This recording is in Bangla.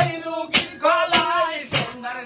এই রুগীর গলায় সোনার